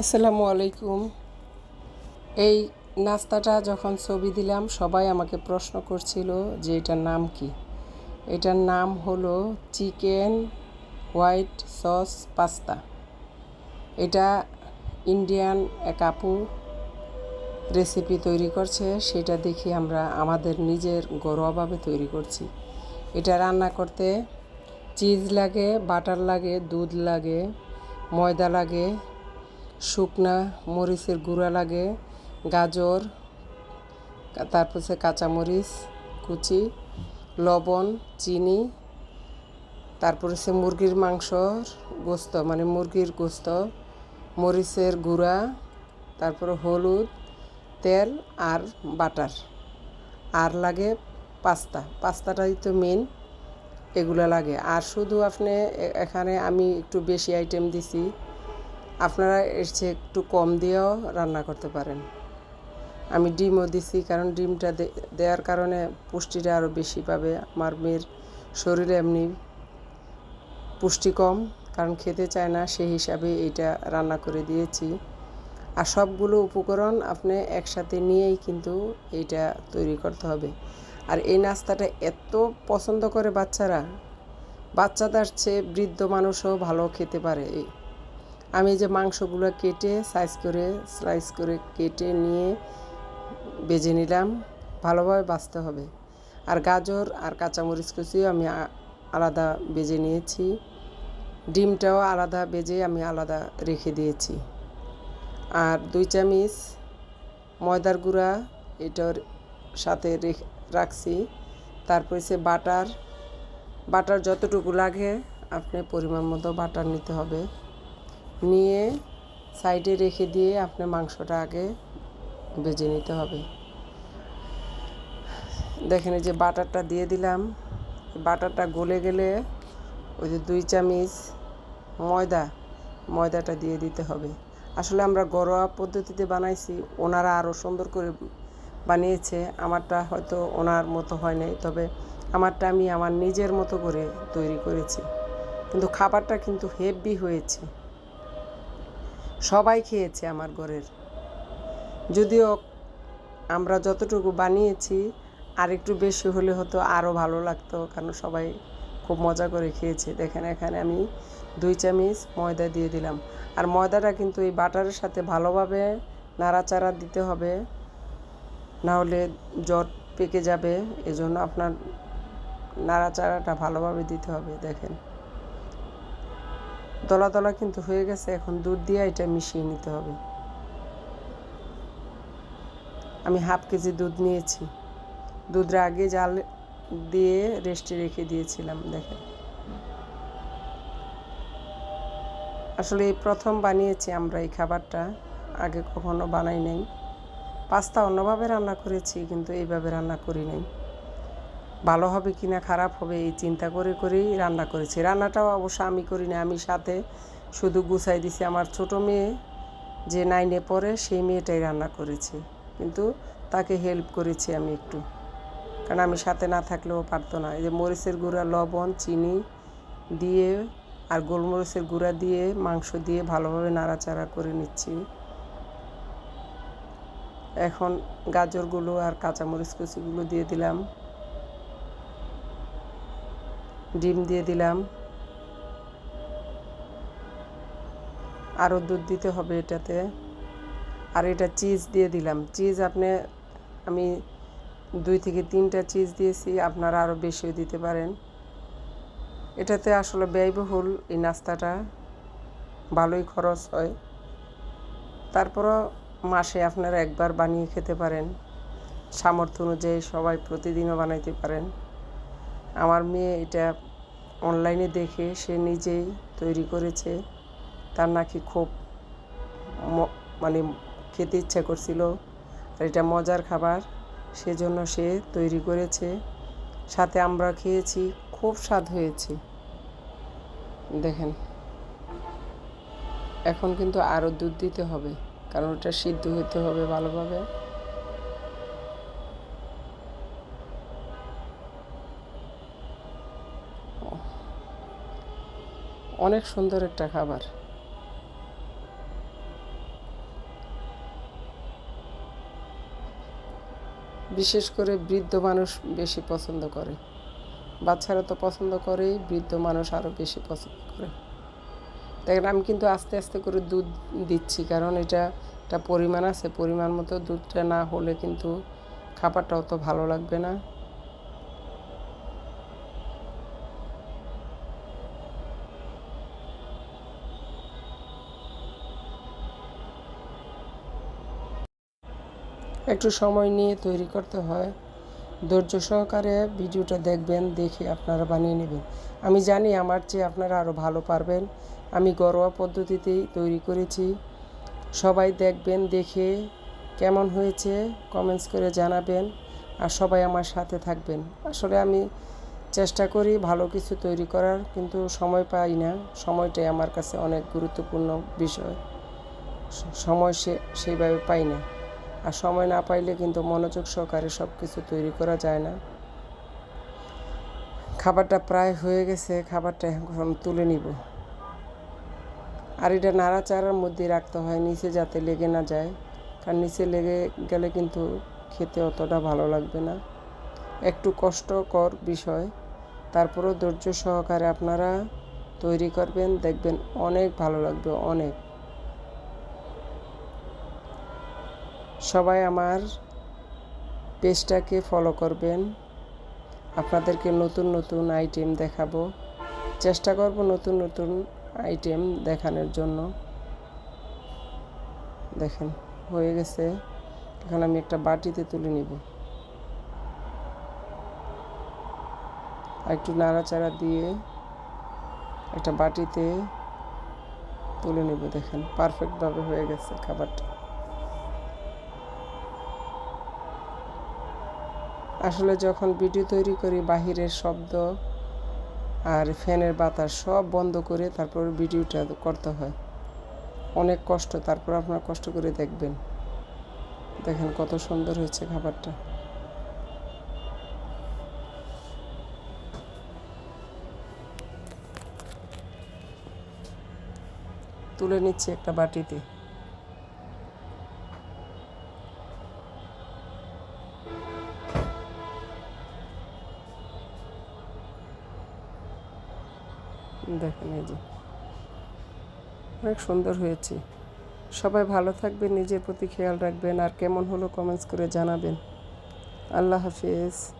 আসসালামু আলাইকুম। এই নাস্তাটা যখন ছবি দিলাম, সবাই আমাকে প্রশ্ন করছিল যে এটার নাম কি। এটার নাম হলো চিকেন হোয়াইট সস পাস্তা। এটা ইন্ডিয়ান এক আপু রেসিপি তৈরি করছে, সেটা দেখে আমরা আমাদের নিজের ঘরোয়াভাবে তৈরি করছি। এটা রান্না করতে চিজ লাগে, বাটার লাগে, দুধ লাগে, ময়দা লাগে শুকনা মরিচের গুঁড়া লাগে, গাজর তারপর হচ্ছে কাঁচামরিচ, কুচি, লবণ, চিনি তারপর হচ্ছে মুরগির মাংসর গোস্ত মানে মুরগির গোস্ত, মরিচের গুঁড়া তারপরে হলুদ, তেল আর বাটার। আর লাগে পাস্তা, পাস্তাটাই তো মেন এগুলো লাগে। আর শুধু আপনি এখানে আমি একটু বেশি আইটেম দিছি। আপনারা এর চেয়ে একটু কম দিয়েও রান্না করতে পারেন। আমি ডিমও দিছি কারণ ডিমটা দেওয়ার কারণে পুষ্টিটা আরও বেশি পাবে। আমার মেয়ের শরীরে এমনি পুষ্টি কম, কারণ খেতে চায় না, সেই হিসাবে এইটা রান্না করে দিয়েছি। আর সবগুলো উপকরণ আপনি একসাথে নিয়েই কিন্তু এইটা তৈরি করতে হবে। আর এই নাস্তাটা এত পছন্দ করে বাচ্চারা, বাচ্চাদের চেয়ে বৃদ্ধ মানুষও ভালো খেতে পারে। আমি যে মাংসগুলো কেটে সাইজ করে স্লাইস করে কেটে নিয়ে বেজে নিলাম, ভালোভাবে বাছতে হবে। আর গাজর আর কাঁচামরিচ কুচিও আমি আলাদা বেজে নিয়েছি। ডিমটাও আলাদা বেজে আমি আলাদা রেখে দিয়েছি। আর দুই চামিচ ময়দার গুঁড়া এটার সাথে রেখ- রাখছি। তারপরে সে বাটার। বাটার যতটুকু লাগে, আপনি পরিমাণ মতো বাটার নিতে হবে। নিয়ে সাইডে রেখে দিয়ে আপনার মাংসটা আগে ভেজে নিতে হবে। দেখেন এই যে বাটারটা দিয়ে দিলাম। বাটারটা গলে গেলে ওই যে দুই চামিচ ময়দা, ময়দাটা দিয়ে দিতে হবে। আসলে আমরা ঘরোয়া পদ্ধতিতে বানাইছি, ওনারা আরও সুন্দর করে বানিয়েছে। আমারটা হয়তো ওনার মতো হয় নাই, তবে আমারটা আমি আমার নিজের মতো করে তৈরি করেছি। কিন্তু খাবারটা কিন্তু হেভি হয়েছে। সবাই খেয়েছে আমার ঘরের। যদিও আমরা যতটুকু বানিয়েছি, আর একটু বেশি হলে হতো আরও ভালো লাগতো, কারণ সবাই খুব মজা করে খেয়েছে। দেখেন, এখানে আমি দুই চামচ ময়দা দিয়ে দিলাম। আর ময়দাটা কিন্তু এই বাটারের সাথে ভালোভাবে নাড়াচাড়া দিতে হবে, না হলে জট পেকে যাবে। এজন্য আপনার নাড়াচাড়াটা ভালোভাবে দিতে হবে, দেখেন। দলা দলা কিন্তু হয়ে গেছে, এখন দুধ দিয়ে এটা মিশিয়ে নিতে হবে। আমি হাফ কেজি দুধ নিয়েছি। দুধটা আগে জাল দিয়ে রেস্টে রেখে দিয়েছিলাম, দেখেন। আসলে এই প্রথম বানিয়েছি আমরা এই খাবারটা, আগে কখনো বানাই নাই। পাস্তা অন্যভাবে রান্না করেছি, কিন্তু এইভাবে রান্না করি নাই। ভালো হবে কি না, খারাপ হবে এই চিন্তা করে করেই রান্না করেছি। রান্নাটাও অবশ্য আমি করি না, আমি সাথে শুধু গুছাই দিছি। আমার ছোট মেয়ে যে নাইনে পড়ে, সেই মেয়েটাই রান্না করেছে। কিন্তু তাকে হেল্প করেছি আমি একটু। কারণ আমি সাথে না থাকলেও পারতো না। এই যে মরিচের গুঁড়া, লবণ, চিনি দিয়ে আর গোলমরিচের গুঁড়া দিয়ে, মাংস দিয়ে ভালোভাবে নাড়াচাড়া করে নিচ্ছি। এখন গাজরগুলো আর কাঁচামরিচ কুচিগুলো দিয়ে দিলাম। ডিম দিয়ে দিলাম। আরও দুধ দিতে হবে এটাতে। আর এটা চিজ দিয়ে দিলাম। চিজ আপনি, আমি দুই থেকে তিনটা চিজ দিয়েছি, আপনারা আরও বেশিও দিতে পারেন। এটাতে আসলে ব্যয়বহুল এই নাস্তাটা। ভালোই খরচ হয়। তারপরও মাসে আপনারা একবার বানিয়ে খেতে পারেন। সামর্থ্য অনুযায়ী সবাই প্রতিদিনও বানাইতে পারেন। আমার মেয়ে এটা অনলাইনে দেখে সে নিজেই তৈরি করেছে। তার নাকি খুব মানে খেতে ইচ্ছা করছিল। আর এটা মজার খাবার, সেজন্য সে তৈরি করেছে। সাথে আমরা খেয়েছি, খুব স্বাদ হয়েছে। দেখেন। এখন কিন্তু আরও দুধ দিতে হবে, কারণ ওটা সিদ্ধ হতে হবে ভালোভাবে। অনেক সুন্দর একটা খাবার। বিশেষ করে বৃদ্ধ মানুষ বেশি পছন্দ করে। বাচ্চারা তো পছন্দ করেই বৃদ্ধ মানুষ আরও বেশি পছন্দ করে। দেখেন, আমি কিন্তু আস্তে আস্তে করে দুধ দিচ্ছি, কারণ এটা একটা পরিমাণ আছে। পরিমাণ মতো দুধটা না হলে কিন্তু খাবারটা অত ভালো লাগবে না। একটু সময় নিয়ে তৈরি করতে হয়। ধৈর্য সহকারে ভিডিওটা দেখবেন, দেখে আপনারা বানিয়ে নেবেন। আমি জানি আমার চেয়ে আপনারা আরও ভালো পারবেন। আমি ঘরোয়া পদ্ধতিতেই তৈরি করেছি। সবাই দেখবেন, দেখে কেমন হয়েছে কমেন্টস করে জানাবেন আর সবাই আমার সাথে থাকবেন। আসলে আমি চেষ্টা করি ভালো কিছু তৈরি করার, কিন্তু সময় পাই না। সময়টাই আমার কাছে অনেক গুরুত্বপূর্ণ বিষয়। সময় সে, সেইভাবে পাই না। আর সময় না পাইলে কিন্তু মনোযোগ সহকারে সব কিছু তৈরি করা যায় না। খাবারটা প্রায় হয়ে গেছে, খাবারটা এখন তুলে নিব। আর এটা নাড়াচাড়ার মধ্যে রাখতে হয়, নিচে যাতে লেগে না যায়। কারণ নিচে লেগে গেলে কিন্তু খেতে অতটা ভালো লাগবে না। একটু কষ্টকর বিষয়। তারপরেও ধৈর্য সহকারে আপনারা তৈরি করবেন, দেখবেন অনেক ভালো লাগবে, অনেক। সবাই আমার পেজটাকে ফলো করবেন। আপনাদেরকে নতুন নতুন আইটেম দেখাবো। চেষ্টা করব নতুন নতুন আইটেম দেখানোর জন্য। দেখেন, হয়ে গেছে। এখন আমি একটা বাটিতে তুলে নিব। একটু নাড়াচাড়া দিয়ে একটা বাটিতে তুলে নেব। দেখেন পারফেক্টভাবে হয়ে গেছে খাবারটা। আসলে যখন ভিডিও তৈরি করি, বাহিরের শব্দ আর ফ্যানের বাতাস সব বন্ধ করে তারপর ভিডিওটা করতে হয়। অনেক কষ্ট, তারপর আপনারা কষ্ট করে দেখবেন। দেখেন কত সুন্দর হয়েছে খাবারটা। তুলে নিচ্ছি একটা বাটিতে। দেখেন এই যে। অনেক সুন্দর হয়েছে। সবাই ভালো থাকবেন, নিজের প্রতি খেয়াল রাখবেন, আর কেমন হলো কমেন্টস করে জানাবেন। আল্লাহ হাফিজ।